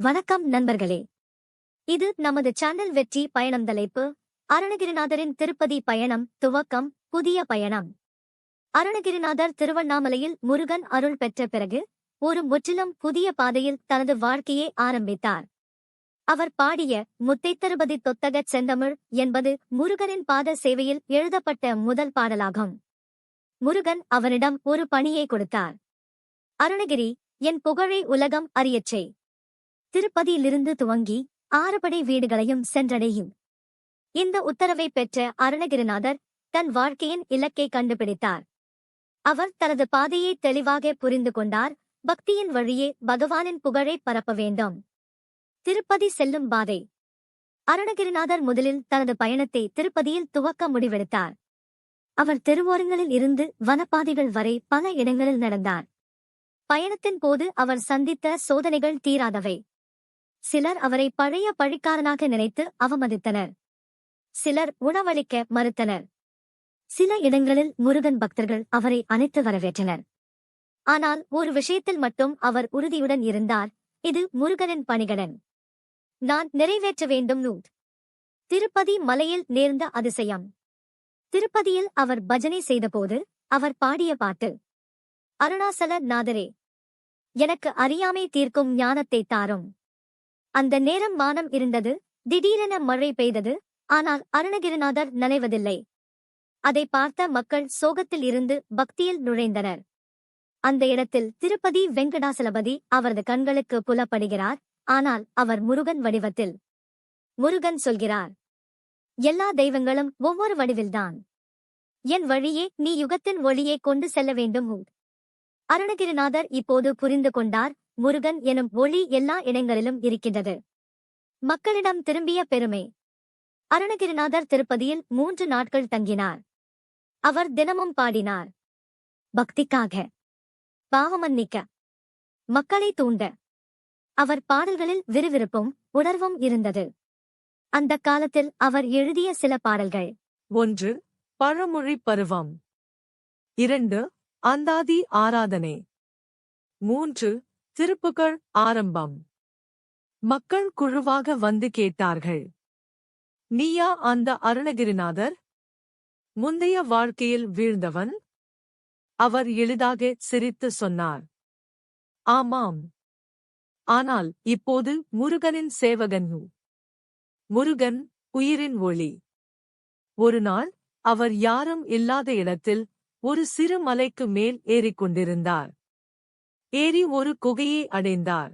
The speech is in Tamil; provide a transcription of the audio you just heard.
வணக்கம் நண்பர்களே. இது நமது சேனல் வெற்றி பயணம் தலைப்பு அருணகிரிநாதரின் திருப்பதி பயணம் துவக்கம் புதிய பயணம். அருணகிரிநாதர் திருவண்ணாமலையில் முருகன் அருள் பெற்ற பிறகு ஒரு முற்றிலும் புதிய பாதையில் தனது வாழ்க்கையை ஆரம்பித்தார். அவர் பாடிய முத்தைத்தருபதி தொத்தகச் செந்தமிழ் என்பது முருகனின் பாத சேவையில் எழுதப்பட்ட முதல் பாடலாகும். முருகன் அவனிடம் ஒரு பணியை கொடுத்தார். அருணகிரி என் புகழை உலகம் அறியச்சே திருப்பதியிலிருந்து துவங்கி ஆறுபடை வீடுகளையும் சென்றடையும். இந்த உத்தரவை பெற்ற அருணகிரிநாதர் தன் வாழ்க்கையின் இலக்கை கண்டுபிடித்தார். அவர் தனது பாதையை தெளிவாக புரிந்து கொண்டார் பக்தியின் வழியே பகவானின் புகழை பரப்ப வேண்டும். திருப்பதி செல்லும் பாதை. அருணகிரிநாதர் முதலில் தனது பயணத்தை திருப்பதியில் துவக்க முடிவெடுத்தார். அவர் தெருவோரங்களில் இருந்து வனப்பாதைகள் வரை பல இடங்களில் நடந்தார். பயணத்தின் போது அவர் சந்தித்த சோதனைகள் தீராதவை. சிலர் அவரை பழைய பழிக்காரனாக நினைத்து அவமதித்தனர். சிலர் உணவளிக்க மறுத்தனர். சில இடங்களில் முருகன் பக்தர்கள் அவரை அணைத்து வரவேற்றனர். ஆனால் ஒரு விஷயத்தில் மட்டும் அவர் உறுதியுடன் இருந்தார். இது முருகனின் பணிகடன். நான் நிறைவேற்ற வேண்டும் நூட் திருப்பதி மலையில் நேர்ந்த அதிசயம். திருப்பதியில் அவர் பஜனை செய்தபோது அவர் பாடிய பாட்டு அருணாசல நாதரே எனக்கு அறியாமை தீர்க்கும் ஞானத்தை தாரும். அந்த நேரம் வானம் இருந்தது. திடீரென மழை பெய்தது. ஆனால் அருணகிரிநாதர் நனைவதில்லை. அதை பார்த்த மக்கள் சோகத்தில் இருந்து பக்தியில் நுழைந்தனர். அந்த இடத்தில் திருப்பதி வெங்கடாசலபதி அவரது கண்களுக்கு புலப்படுகிறார். ஆனால் அவர் முருகன் வடிவத்தில். முருகன் சொல்கிறார். எல்லா தெய்வங்களும் ஒவ்வொரு வடிவில்தான். என் வழியே நீ யுகத்தின் ஒளியை கொண்டு செல்ல வேண்டும் அருணகிரிநாதர் இப்போது புரிந்து கொண்டார் முருகன் எனும் ஒளி எல்லா இடங்களிலும் இருக்கின்றது. மக்களிடம் திரும்பிய பெருமை. அருணகிரிநாதர் திருப்பதியில் மூன்று நாட்கள் தங்கினார். அவர் தினமும் பாடினார். பக்திக்காக. பாவமன்னிக்க. மக்களை தூண்ட. அவர் பாடல்களில் விறுவிறுப்பும் உணர்வும் இருந்தது. அந்த காலத்தில் அவர் எழுதிய சில பாடல்கள். ஒன்று பழமொழி பருவம். இரண்டு அந்தாதி ஆராதனை. மூன்று திருப்புகழ் ஆரம்பம். மக்கள் குழுவாக வந்து கேட்டார்கள். நீயா அந்த அருணகிரிநாதர்? முந்தைய வாழ்க்கையில் வீழ்ந்தவன்? அவர் எளிதாக சிரித்து சொன்னார். ஆமாம். ஆனால் இப்போது முருகனின் சேவகன். முருகன் உயிரின் ஒளி. ஒரு நாள் அவர் யாரும் இல்லாத இடத்தில் ஒரு சிறு மலைக்கு மேல் ஏறிக்கொண்டிருந்தார். ஏறி ஒரு குகையை அடைந்தார்.